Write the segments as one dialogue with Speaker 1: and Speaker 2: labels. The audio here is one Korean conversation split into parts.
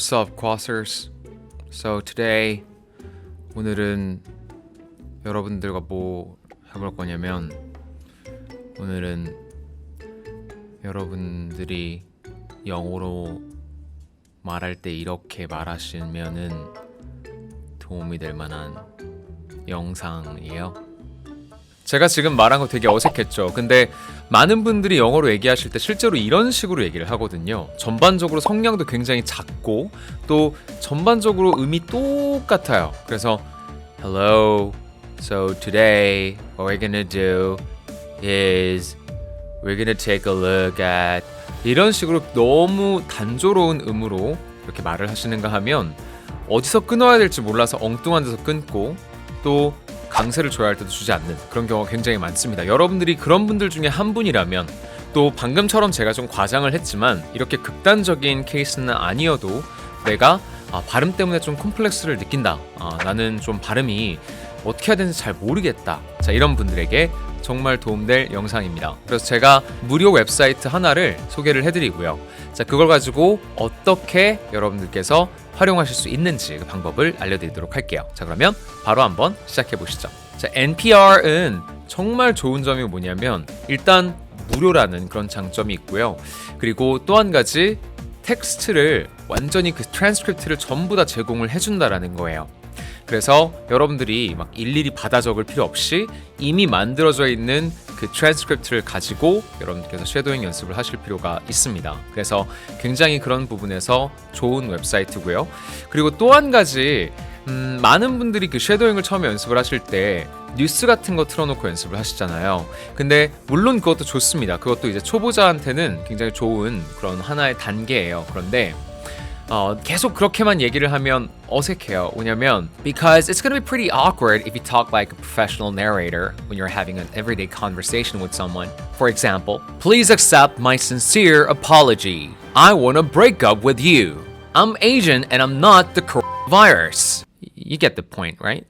Speaker 1: What's up, Quassers? So today 오늘은 여러분들과 뭐 해볼 거냐면 오늘은 여러분들이 영어로 말할 때 이렇게 말하시면은 도움이 될 만한 영상이에요. 제가 지금 말한 거 되게 어색했죠. 근데 많은 분들이 영어로 얘기하실 때 실제로 이런 식으로 얘기를 하거든요. 전반적으로 성량도 굉장히 작고 또 전반적으로 음이 똑같아요. 그래서 Hello. So today what we're gonna do is we're gonna take a look at 이런 식으로 너무 단조로운 음으로 이렇게 말을 하시는가 하면 어디서 끊어야 될지 몰라서 엉뚱한 데서 끊고 또 강세를 줘야 할 때도 주지 않는 그런 경우가 굉장히 많습니다. 여러분들이 그런 분들 중에 한 분이라면 또 방금처럼 제가 좀 과장을 했지만 이렇게 극단적인 케이스는 아니어도 내가 아, 발음 때문에 좀 콤플렉스를 느낀다. 아, 나는 좀 발음이 어떻게 해야 되는지 잘 모르겠다. 자, 이런 분들에게 정말 도움될 영상입니다. 그래서 제가 무료 웹사이트 하나를 소개를 해드리고요. 자, 그걸 가지고 어떻게 여러분들께서 활용하실 수 있는지 그 방법을 알려드리도록 할게요. 자, 그러면 바로 한번 시작해 보시죠. 자, NPR은 정말 좋은 점이 뭐냐면 일단 무료라는 그런 장점이 있고요. 그리고 또 한 가지 텍스트를 완전히 그 트랜스크립트를 전부 다 제공을 해준다라는 거예요. 그래서 여러분들이 막 일일이 받아 적을 필요 없이 이미 만들어져 있는 그 트랜스크립트를 가지고 여러분들께서 쉐도잉 연습을 하실 필요가 있습니다. 그래서 굉장히 그런 부분에서 좋은 웹사이트고요. 그리고 또 한 가지 음, 많은 분들이 그 쉐도잉을 처음에 연습을 하실 때 뉴스 같은 거 틀어놓고 연습을 하시잖아요. 근데 물론 그것도 좋습니다. 그것도 이제 초보자한테는 굉장히 좋은 그런 하나의 단계예요. 그런데 어, 계속 그렇게만 얘기를 하면 어색해요. 왜냐면 because it's gonna be pretty awkward if you talk like a professional narrator when you're having an everyday conversation with someone. For example, please accept my sincere apology. I want to break up with you. I'm Asian and I'm not the coronavirus. You get the point, right?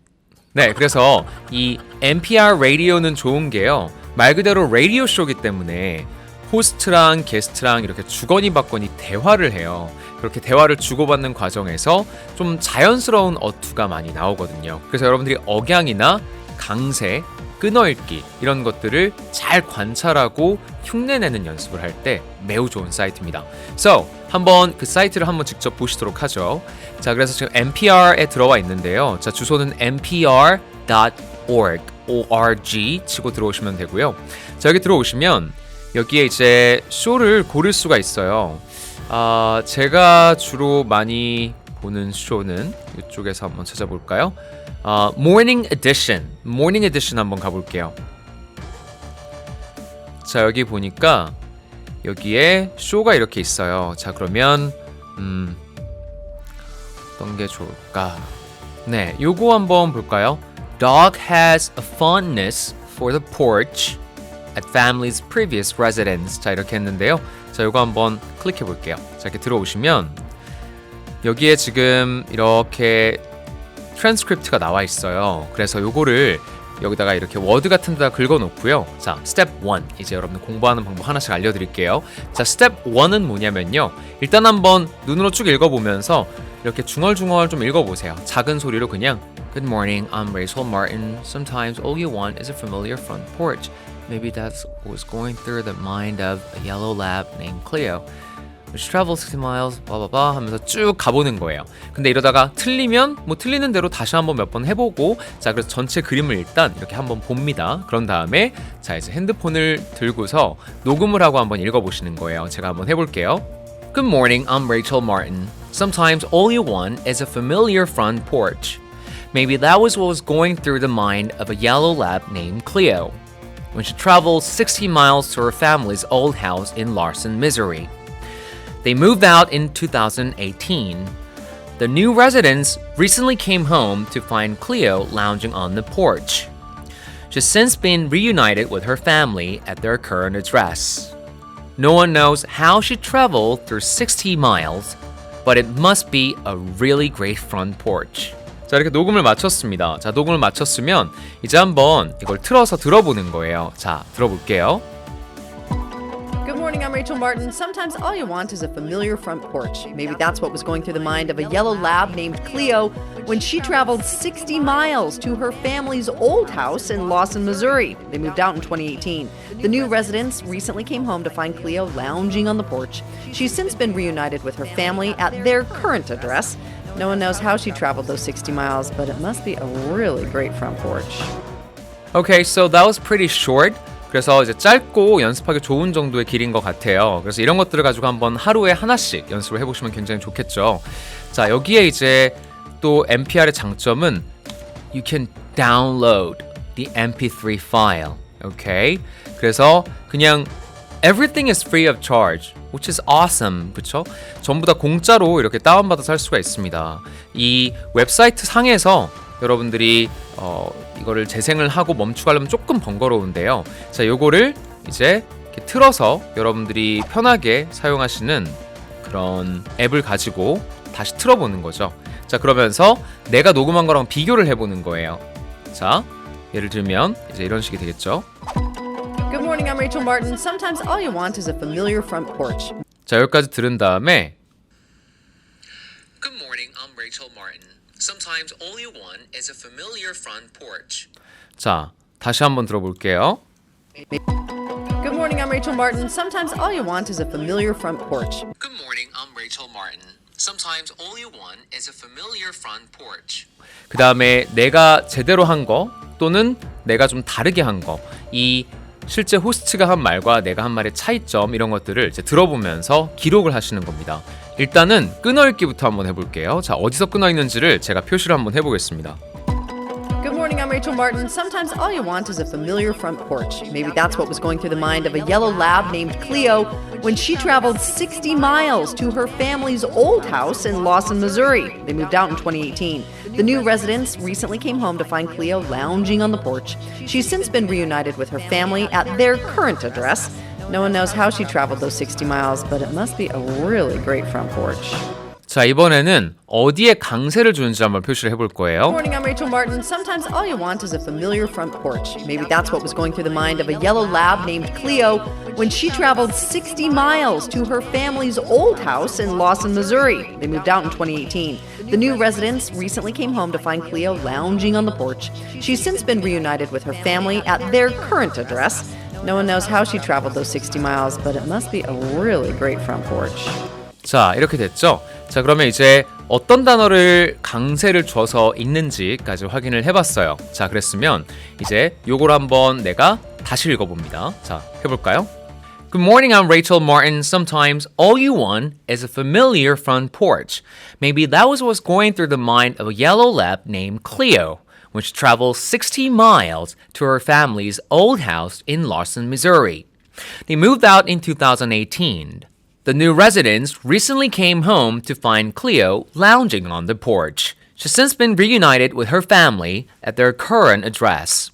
Speaker 1: 네, 그래서 이 NPR 라디오는 좋은 게요. 말 그대로 라디오 쇼기 때문에 호스트랑 게스트랑 이렇게 주거니 받거니 대화를 해요. 그렇게 대화를 주고받는 과정에서 좀 자연스러운 어투가 많이 나오거든요. 그래서 여러분들이 억양이나 강세, 끊어읽기 이런 것들을 잘 관찰하고 흉내내는 연습을 할 때 매우 좋은 사이트입니다. So 한번 그 사이트를 한번 직접 보시도록 하죠. 자, 그래서 지금 NPR에 들어와 있는데요. 자, 주소는 npr.org org 치고 들어오시면 되고요. 자, 여기 들어오시면 여기에 이제 쇼를 고를 수가 있어요. 아, 제가 주로 많이 보는 쇼는 이쪽에서 한번 찾아볼까요? 아, Morning Edition. Morning Edition 한번 가볼게요. 자, 여기 보니까 여기에 쇼가 이렇게 있어요. 자, 그러면 음 어떤 게 좋을까? 네, 요거 한번 볼까요? Dog has a fondness for the porch at family's previous residence. 자, 이렇게 했는데요. 자, 요거 한번 클릭해 볼게요. 자, 이렇게 들어오시면 여기에 지금 이렇게 트랜스크립트가 나와 있어요. 그래서 요거를 여기다가 이렇게 워드 같은 데다 긁어 놓고요. 자, 스텝 1. 이제 여러분들 공부하는 방법 하나씩 알려 드릴게요. 자, 스텝 1은 뭐냐면요. 일단 한번 눈으로 쭉 읽어 보면서 이렇게 중얼중얼 좀 읽어 보세요. 작은 소리로 그냥 Good morning, I'm Rachel Martin. Sometimes all you want is a familiar front porch. Maybe that's what's going through the mind of a yellow lab named Cleo. which travels 60 miles, blah 하면서 쭉 가보는 거예요. 근데 이러다가 틀리면 뭐 틀리는 대로 다시 한번 몇 번 해보고 자 그래서 전체 그림을 일단 이렇게 한번 봅니다. 그런 다음에 자 이제 핸드폰을 들고서 녹음을 하고 한번 읽어보시는 거예요. 제가 한번 해볼게요. Good morning, I'm Rachel Martin. Sometimes all you want is a familiar front porch. Maybe that was what was going through the mind of a yellow lab named Cleo when she traveled 60 miles to her family's old house in Larson, Missouri. They moved out in 2018. The new residents recently came home to find Cleo lounging on the porch. She's since been reunited with her family at their current address. No one knows how she traveled through 60 miles, but it must be a really great front porch. 자, 이렇게 녹음을 마쳤습니다. 자, 녹음을 마쳤으면 이제 한번 이걸 틀어서 들어보는 거예요. 자, 들어볼게요.
Speaker 2: Good morning, I'm Rachel Martin. Sometimes all you want is a familiar front porch. Maybe that's what was going through the mind of a yellow lab named Cleo when she traveled 60 miles to her family's old house in Lawson, Missouri. They moved out in 2018. The new residents recently came home to find Cleo lounging on the porch. She's since been reunited with her family at their current address. No one knows how she traveled those 60 miles, but it must be a really great front porch.
Speaker 1: Okay, so that was pretty short. 그래서 이제 짧고 연습하기 좋은 정도의 길인 것 같아요. 그래서 이런 것들을 가지고 한번 하루에 하나씩 연습을 해보시면 굉장히 좋겠죠. 자, 여기에 이제 또 NPR의 장점은 you can download the MP3 file. Okay? 그래서 그냥 everything is free of charge, Which is awesome. 그쵸? 전부 다 공짜로 이렇게 다운받아서 할 수가 있습니다. 이 웹사이트 상에서 여러분들이 어, 이거를 재생을 하고 멈추고 하려면 조금 번거로운데요. 자, 요거를 이제 이렇게 틀어서 여러분들이 편하게 사용하시는 그런 앱을 가지고 다시 틀어보는 거죠. 자, 그러면서 내가 녹음한 거랑 비교를 해보는 거예요. 자, 예를 들면 이제 이런 식이 되겠죠.
Speaker 2: Good morning, I'm Rachel Martin. Sometimes all you want is a familiar front porch.
Speaker 1: 자, 여기까지 들은 다음에
Speaker 3: Good morning, I'm Rachel Martin. Sometimes all you want is a familiar front porch.
Speaker 1: 자, 다시 한번 들어볼게요.
Speaker 2: Good morning, I'm Rachel Martin. Sometimes all you want is a familiar front porch.
Speaker 3: Good morning, I'm Rachel Martin. Sometimes all you want is a familiar front porch.
Speaker 1: 그 다음에 내가 제대로 한 거 또는 내가 좀 다르게 한 거, 이 실제 호스트가 한 말과 내가 한 말의 차이점 이런 것들을 이제 들어보면서 기록을 하시는 겁니다. 일단은 끊어읽기부터 한번 해볼게요. 자, 어디서 끊어있는지를 제가 표시를 한번 해보겠습니다.
Speaker 2: Rachel Martin. Sometimes all you want is a familiar front porch. Maybe that's what was going through the mind of a yellow lab named Cleo when she traveled 60 miles to her family's old house in Lawson, Missouri. They moved out in 2018. The new residents recently came home to find Cleo lounging on the porch. She's since been reunited with her family at their current address. No one knows how she traveled those 60 miles, but it must be a really great front porch.
Speaker 1: 자, 이번에는 어디에 강세를 주는지 한번 표시를 해볼
Speaker 2: Good
Speaker 1: 거예요.
Speaker 2: morning, I'm Rachel Martin. Sometimes all you want is a familiar front porch. Maybe that's what was going through the mind of a yellow lab named Cleo when she traveled 60 miles to her family's old house in Lawson, Missouri. They moved out in 2018. The new residents recently came home to find Cleo lounging on the porch. She's since been reunited with her family at their current address. No one knows how she traveled those 60 miles, but it must be a really great front porch.
Speaker 1: 자, 이렇게 됐죠? 자, 그러면 이제 어떤 단어를 강세를 줘서 읽는지까지 확인을 해봤어요. 자, 그랬으면 이제 요걸 한번 내가 다시 읽어봅니다. 자, 해볼까요? Good morning, I'm Rachel Martin. Sometimes all you want is a familiar front porch. Maybe that was what's going through the mind of a yellow lab named Cleo, which traveled 60 miles to her family's old house in Larson, Missouri. They moved out in 2018. The new residents recently came home to find Cleo lounging on the porch. She's since been reunited with her family at their current address.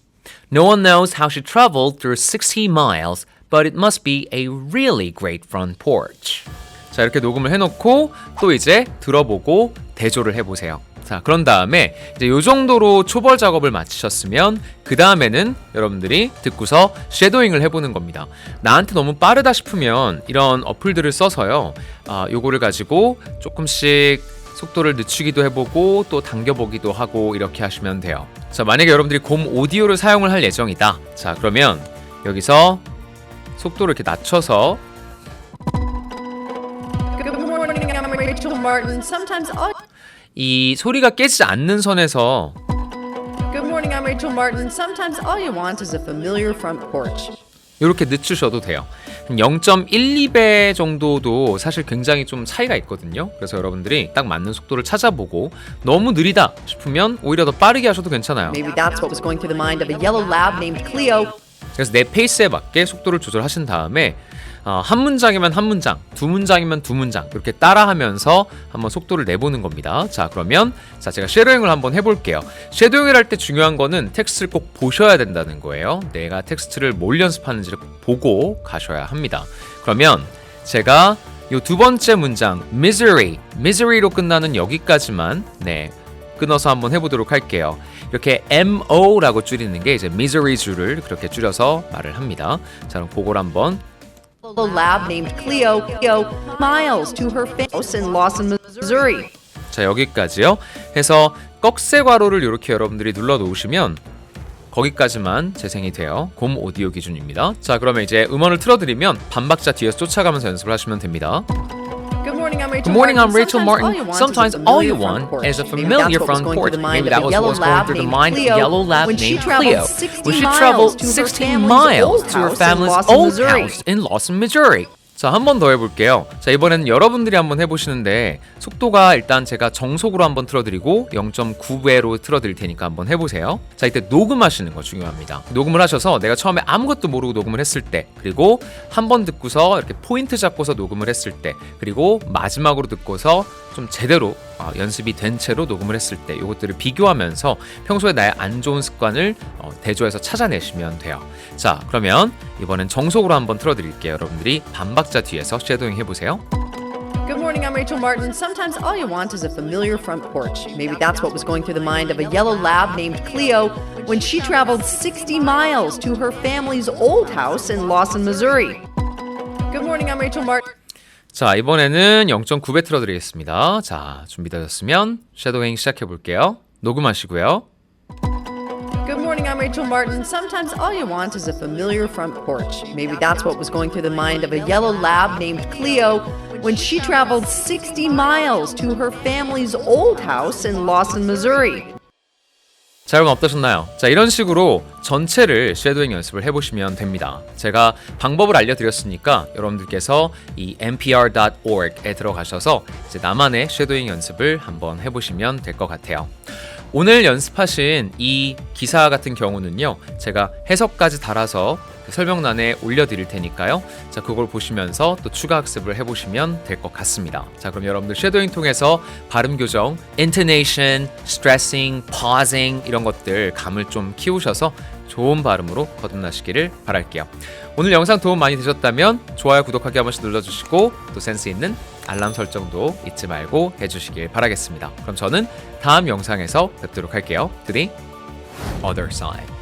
Speaker 1: No one knows how she traveled through 60 miles, but it must be a really great front porch. 자, 이렇게 녹음을 해놓고 또 이제 들어보고 대조를 해보세요. 자, 그런 다음에 이제 요 정도로 초벌 작업을 마치셨으면 그 다음에는 여러분들이 듣고서 쉐도잉을 해보는 겁니다. 나한테 너무 빠르다 싶으면 이런 어플들을 써서요. 아, 요거를 가지고 조금씩 속도를 늦추기도 해보고 또 당겨보기도 하고 이렇게 하시면 돼요. 자, 만약에 여러분들이 곰 오디오를 사용을 할 예정이다. 자, 그러면 여기서 속도를 이렇게 낮춰서 이 소리가 깨지지 않는 선에서
Speaker 2: Good morning, I'm Rachel Martin. Sometimes all you want is a familiar front porch.
Speaker 1: 이렇게 늦추셔도 돼요. 0.12배 정도도 사실 굉장히 좀 차이가 있거든요. 그래서 여러분들이 딱 맞는 속도를 찾아보고 너무 느리다 싶으면 오히려 더 빠르게 하셔도 괜찮아요.
Speaker 2: Maybe that's what was going through the mind of a yellow lab named Cleo.
Speaker 1: 그래서 내 페이스에 맞게 속도를 조절하신 다음에 어, 한 문장이면 한 문장, 두 문장이면 두 문장 이렇게 따라하면서 한번 속도를 내보는 겁니다. 자 그러면 자 제가 쉐도잉을 한번 해볼게요. 쉐도잉을 할 때 중요한 거는 텍스트를 꼭 보셔야 된다는 거예요. 내가 텍스트를 뭘 연습하는지를 꼭 보고 가셔야 합니다. 그러면 제가 요두 번째 문장 misery, misery로 끝나는 여기까지만 네 끊어서 한번 해보도록 할게요. 이렇게 MO라고 줄이는 게 이제 misery 줄을 그렇게 줄여서 말을 합니다. 자, 그럼 그걸 한번
Speaker 2: yellow lab named Cleo, Cleo miles to her house in Lawson, Missouri.
Speaker 1: 자 여기까지요. 해서 꺽쇠 괄호를 이렇게 여러분들이 눌러 놓으시면 거기까지만 재생이 돼요. 곰 오디오 기준입니다. 자 그러면 이제 음원을 틀어드리면 반박자 뒤에서 쫓아가면서 연습을 하시면 됩니다.
Speaker 2: Good morning, I'm Rachel
Speaker 1: Good morning, I'm
Speaker 2: Martin.
Speaker 1: Rachel
Speaker 2: Sometimes
Speaker 1: Martin.
Speaker 2: all you want
Speaker 1: Sometimes all you want
Speaker 2: is
Speaker 1: is
Speaker 2: a
Speaker 1: a
Speaker 2: familiar
Speaker 1: familiar
Speaker 2: front
Speaker 1: front
Speaker 2: porch.
Speaker 1: porch.
Speaker 2: Maybe
Speaker 1: Maybe
Speaker 2: that
Speaker 1: that
Speaker 2: was
Speaker 1: was
Speaker 2: what
Speaker 1: what
Speaker 2: was
Speaker 1: was
Speaker 2: going
Speaker 1: going
Speaker 2: through
Speaker 1: through
Speaker 2: the
Speaker 1: the
Speaker 2: mind of
Speaker 1: mind
Speaker 2: a
Speaker 1: of
Speaker 2: yellow
Speaker 1: yellow
Speaker 2: lab
Speaker 1: lab
Speaker 2: named
Speaker 1: named
Speaker 2: Cleo
Speaker 1: Cleo
Speaker 2: when
Speaker 1: when
Speaker 2: she
Speaker 1: she
Speaker 2: traveled
Speaker 1: traveled
Speaker 2: 60
Speaker 1: 60
Speaker 2: miles
Speaker 1: miles
Speaker 2: to her
Speaker 1: to her
Speaker 2: family's
Speaker 1: family's
Speaker 2: old
Speaker 1: old
Speaker 2: house
Speaker 1: house in Lawson, Missouri. 자, 한 번 더 해볼게요. 자, 이번에는 여러분들이 한번 해보시는데, 속도가 일단 제가 정속으로 한번 틀어드리고, 0.9배로 틀어드릴 테니까 한번 해보세요. 자, 이때 녹음하시는 거 중요합니다. 녹음을 하셔서 내가 처음에 아무것도 모르고 녹음을 했을 때, 그리고 한 번 듣고서 이렇게 포인트 잡고서 녹음을 했을 때, 그리고 마지막으로 듣고서 좀 제대로 어, 연습이 된 채로 녹음을 했을 때, 이것들을 비교하면서 평소에 나의 안 좋은 습관을 어, 대조해서 찾아내시면 돼요. 자, 그러면 이번엔 정속으로 한번 틀어드릴게요. 여러분들이 반박자 뒤에서 쉐도잉 해보세요.
Speaker 2: Good morning, I'm Rachel Martin. Sometimes all you want is a familiar front porch. Maybe that's what was going through the mind of a yellow lab named Cleo when she traveled 60 miles to her family's old house in Lawson, Missouri. Good morning, I'm Rachel Martin.
Speaker 1: 자, 이번에는 0.9배 틀어드리겠습니다. 자, 준비되셨으면 쉐도잉 시작해 볼게요. 녹음하시고요.
Speaker 2: Good morning, I'm Rachel Martin. Sometimes all you want is a familiar front porch. Maybe that's what was going through the mind of a yellow lab named Cleo when she traveled 60 miles to her family's old house in Lawson, Missouri.
Speaker 1: 자, 여러분 어떠셨나요? 자, 이런 식으로 전체를 쉐도잉 연습을 해보시면 됩니다. 제가 방법을 알려드렸으니까 여러분들께서 이 npr.org에 들어가셔서 이제 나만의 쉐도잉 연습을 한번 해보시면 될 것 같아요. 오늘 연습하신 이 기사 같은 경우는요, 제가 해석까지 달아서 그 설명란에 올려드릴 테니까요. 자, 그걸 보시면서 또 추가 학습을 해보시면 될 것 같습니다. 자, 그럼 여러분들 쉐도잉 통해서 발음 교정, intonation, stressing, pausing 이런 것들 감을 좀 키우셔서 좋은 발음으로 거듭나시기를 바랄게요. 오늘 영상 도움 많이 되셨다면 좋아요, 구독하기 한 번씩 눌러주시고 또 센스 있는 알람 설정도 잊지 말고 해주시길 바라겠습니다. 그럼 저는 다음 영상에서 뵙도록 할게요. To the other side.